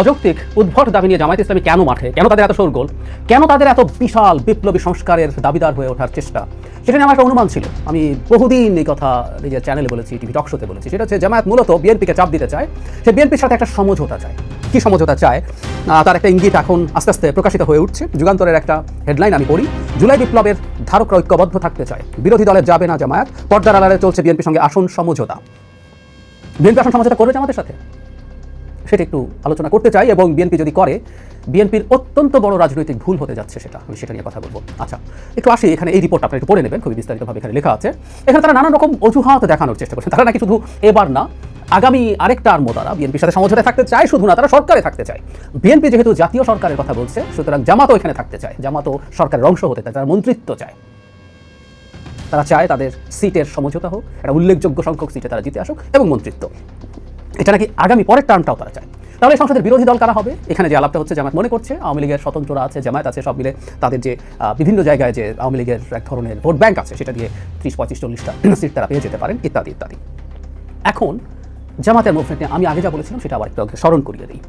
অযৌক্তিক উদ্ভট দাবি নিয়ে জামায়াত ইসলামী কেন মাঠে? কেন তাদের এত শোরগোল? কেন তাদের এত বিশাল বিপ্লবী সংস্কারের দাবিদার হয়ে ওঠার চেষ্টা? সেটা নিয়ে আমার অনুমান ছিল। আমি বহুদিন এই কথা নিজের চ্যানেলে বলেছি টিভি টক শোতে বলেছি। সেটা হচ্ছে জামায়াত মূলত বিএনপিকে চাপ দিতে চায়। সে বিএনপির সাথে একটা সমঝোতা চায়। কি সমঝোতা চায়? তার একটা ইঙ্গিত এখন আস্তে আস্তে প্রকাশিত হয়ে উঠছে। যুগান্তরের একটা হেডলাইন আমি পড়ি। জুলাই বিপ্লবের ধারকরা ঐক্যবদ্ধ থাকতে চায়। বিরোধী দলের যাবে না জামায়াত। পর্দার আড়ালে চলছে বিএনপির সঙ্গে আসন সমঝোতা। বিএনপি আসন সমঝোতা করবে জামাতের সাথে? সেটা একটু আলোচনা করতে চাই এবং বিএনপি যদি করে বিএনপির অত্যন্ত বড় রাজনৈতিক ভুল হতে যাচ্ছে সেটা, আমি সেটা নিয়ে কথা বলব। আচ্ছা একটু আসি, এখানে এই রিপোর্ট আপনারা একটু পড়ে নেবেন, খুবই বিস্তারিতভাবে এখানে লেখা আছে। এখানে তারা নানান রকম অজুহাত দেখানোর চেষ্টা করছে তারা নাকি শুধু এবার না, আগামী আরেকটা আর্ম তারা বিএনপির সাথে সমঝোতায় থাকতে চায়, শুধু না, তারা সরকারে থাকতে চায়। বিএনপি যেহেতু জাতীয় সরকারের কথা বলছে, সুতরাং জামাতও এখানে থাকতে চায়, জামাতও সরকারের অংশ হতে চায়, তারা মন্ত্রিত্ব চায়। তারা চায় তাদের সিটের সমঝোতা হোক, একটা উল্লেখযোগ্য সংখ্যক সিটে তারা জিতে আসুক, এবং মন্ত্রিত্ব। এটা নাকি আগামী পরের টার্মটাও তারা চায়। তাহলে সংসদের বিরোধী দল কারা হবে? এখানে যে আলাপটা হচ্ছে জামায়াত মনে করছে, আওয়ামী লীগের স্বতন্ত্ররা আছে, জামায়াত আছে, সব মিলে তাদের যে বিভিন্ন জায়গায় যে আওয়ামী লীগের এক ধরনের ভোট ব্যাংক আছে, সেটা দিয়ে ত্রিশ, পঁয়ত্রিশ, চল্লিশটা সিট তারা পেয়ে যেতে পারেন, ইত্যাদি ইত্যাদি। এখন জামাতের মুভমেন্ট আমি আগে যা বলেছিলাম, সেটা আবার একটু স্মরণ করিয়ে দিই।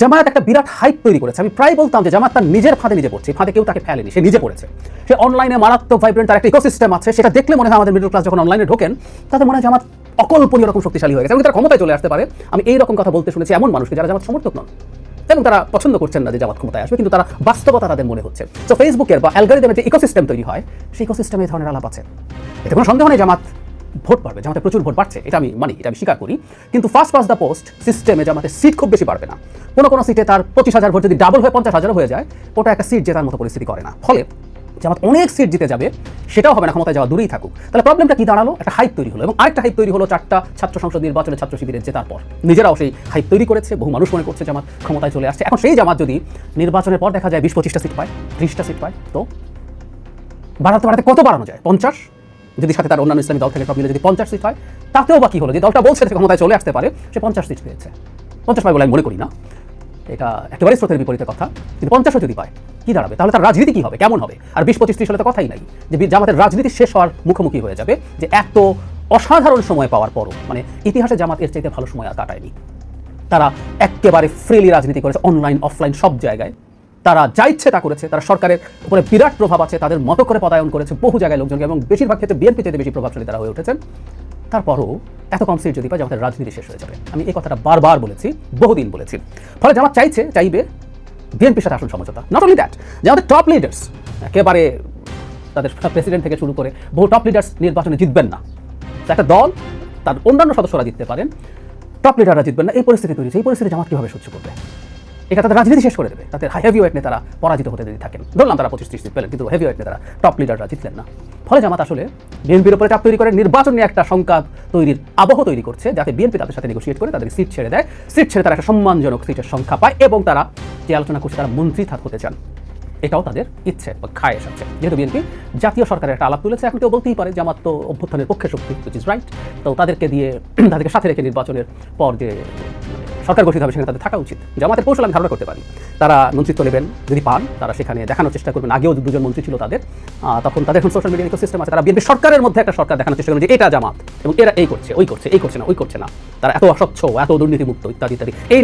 জামায়াত একটা বিরাট হাইপ তৈরি করেছে। আমি প্রায় বলতাম যে জামাত তার নিজের ফাঁদে নিজে পড়ছে। ফাঁদে কেউ তাকে ফেলেনি, সে নিজে পড়েছে। সে অনলাইনে মারাত্মক ভাইব্রেন্ট তার একটা ইকোসিস্টেম আছে। সেটা দেখলে মনে হয় আমাদের মিডল ক্লাস যখন অনলাইনে ঢোকেন তাদের মনে হয় জামাত অকল্পনীয় রকম শক্তিশালী হয়ে গেছে। এবং তার ক্ষমতায় চলে আসতে পারে। আমি এই রকম কথা বলতে শুনেছি এমন মানুষকে যারা জামাত সমর্থক নন। এবং তারা পছন্দ করছেন না যে জামাত ক্ষমতায় আসবে, কিন্তু তারা বাস্তবতা তাদের মনে হচ্ছে। তো ফেসবুকের বা অ্যালগোরিদমের যে ইকোসিস্টেম তৈরি হয়, সেই ইকোসিস্টেমে এই ধরনের আলাপ আছে। এতে কোনো সন্দেহ নেই জামাত ভোট বাড়বে জামাতে প্রচুর ভোট বাড়ছে, এটা আমি মানি, এটা আমি স্বীকার করি। কিন্তু ফার্স্ট পাস দ্য পোস্ট সিস্টেমে জামাতের সিট খুব বেশি বাড়বে না। কোনো কোনো সিটে তার পঁচিশ হাজার ভোট যদি ডাবল হয়ে পঞ্চাশ হাজারও হয়ে যায়, ওটা একটা সিট জেতার মতো পরিস্থিতি করে না। ফলে জামাত অনেক সিট জিতে যাবে, সেটাও হবে না, ক্ষমতায় যাওয়া দূরেই থাকুক। তাহলে প্রবলেমটা কি দাঁড়াল? একটা হাইপ তৈরি হলো এবং আরেকটা হাইপ তৈরি হলো চারটা ছাত্র সংসদ নির্বাচনে ছাত্র শিবিরের জেতার পর। নিজেরাও সেই হাইপ তৈরি করেছে, বহু মানুষ মনে করছে জামাত ক্ষমতায় চলে আসছে। এখন সেই জামাত যদি নির্বাচনের পর দেখা যায় বিশ পঁচিশটা সিট পায়, ত্রিশটা সিট পায়, তো বাড়াতে বাড়াতে কত বাড়ানো যায়? পঞ্চাশ? যদি সাথে তার অন্যান্য ইসলামী দল থেকে সব মিলে যদি পঞ্চাশ সিট হয়, তাতেও বা কি হলো? যে দলটা বলছে যে ক্ষমতায় চলে আসতে পারে, সে পঞ্চাশ সিট পেয়েছে। পঞ্চাশ পায় বলে আমি মনে করি না। এটা একেবারে স্রোতের বিপরীতে কথা। কিন্তু পঞ্চাশও যদি পায়, কি দাঁড়াবে? তাহলে তার রাজনীতি কি হবে? কেমন হবে? আর বিশ পঁচিশ ত্রিশ তো কথাই নাই। যে জামাতের রাজনীতি শেষ হওয়ার মুখোমুখি হয়ে যাবে, যে এত অসাধারণ সময় পাওয়ার পরও মানে ইতিহাসে জামাত এর চাইতে ভালো সময় আর কাটায়নি। তারা একেবারে ফ্রিলি রাজনীতি করেছে অনলাইন অফলাইন সব জায়গায়। তারা যা ইচ্ছে তা করেছে, তারা সরকারের উপরে বিরাট প্রভাব আছে, তাদের মতো করে পদায়ন করেছে বহু জায়গায় লোকজনকে এবং বেশিরভাগ ক্ষেত্রে বিএনপি চাইতে বেশি প্রভাবশালী তারা হয়ে উঠেছেন। তারপরও এত কম সিট যদি পায় জামাতের রাজনীতি শেষ হয়ে যাবে। আমি এই কথাটা বারবার বলেছি, বহুদিন বলেছি। ফলে জামাত চাইছে, চাইবে বিএনপির সাথে আসল সমঝোতা। নট অনলি দ্যাট জামাতের টপ লিডার্স একেবারে তাদের প্রেসিডেন্ট থেকে শুরু করে বহু টপ লিডার্স নির্বাচনে জিতবেন না। একটা দল, তার অন্যান্য সদস্যরা জিততে পারেন টপ লিডাররা জিতবেন না, এই পরিস্থিতি তৈরি। এই পরিস্থিতি জামাত কীভাবে সহ্য করবে? এটা তাদের রাজনীতি শেষ করে দেবে। তাদের হেভি ওয়েট নেতারা পরাজিত হতে যদি থাকেন। ধরলাম তারা পঁচিশ ত্রিশ পেলেন, কিন্তু হেভি ওয়েট নেতারা টপ লিডাররা জিতলেন না। ফলে জামাত আসলে বিএনপির উপরে চাপ তৈরি করে, নির্বাচন নিয়ে একটা সংখ্যা তৈরির আবহ তৈরি করছে, যাতে বিএনপি তাদের সাথে নেগোসিয়েট করে তাদের সিট ছেড়ে দেয়। সিট ছেড়ে তারা একটা সম্মানজনক সিটের সংখ্যা পায় এবং তারা যে আলোচনা করছে তারা মন্ত্রী থাক হতে চান। এটাও তাদের ইচ্ছে বা খায় এসেছে। যেহেতু বিএনপি জাতীয় সরকারের একটা আলাপ তুলেছে, এখন কেউ বলতেই পারে জামাত তো অভ্যুত্থানের পক্ষে শক্তি উইচ ইজ রাইট তো তাদেরকে দিয়ে, তাদেরকে সাথে রেখে নির্বাচনের পর যে সরকার গঠিত হবে সেখানে তাদের থাকা উচিত। জামাতের কৌশল আমি ধারণা করতে পারি। তারা মন্ত্রিত্ব নেবেন যদি পান, তারা সেখানে দেখানোর চেষ্টা করবেন। আগেও দুজন মন্ত্রী ছিল তাদের। তখন তাদের এখন সোশ্যাল মিডিয়া সিস্টেম আছে। তারা বিএনপি সরকারের মধ্যে একটা সরকার দেখানোর চেষ্টা করবেন যে এটা জামাত। এবং এরা এই করছে, ওই করছে, এই করছে না, ওই করছে না। তারা এত অস্বচ্ছ, এত দুর্নীতিমুক্ত ইত্যাদি ইত্যাদি। এই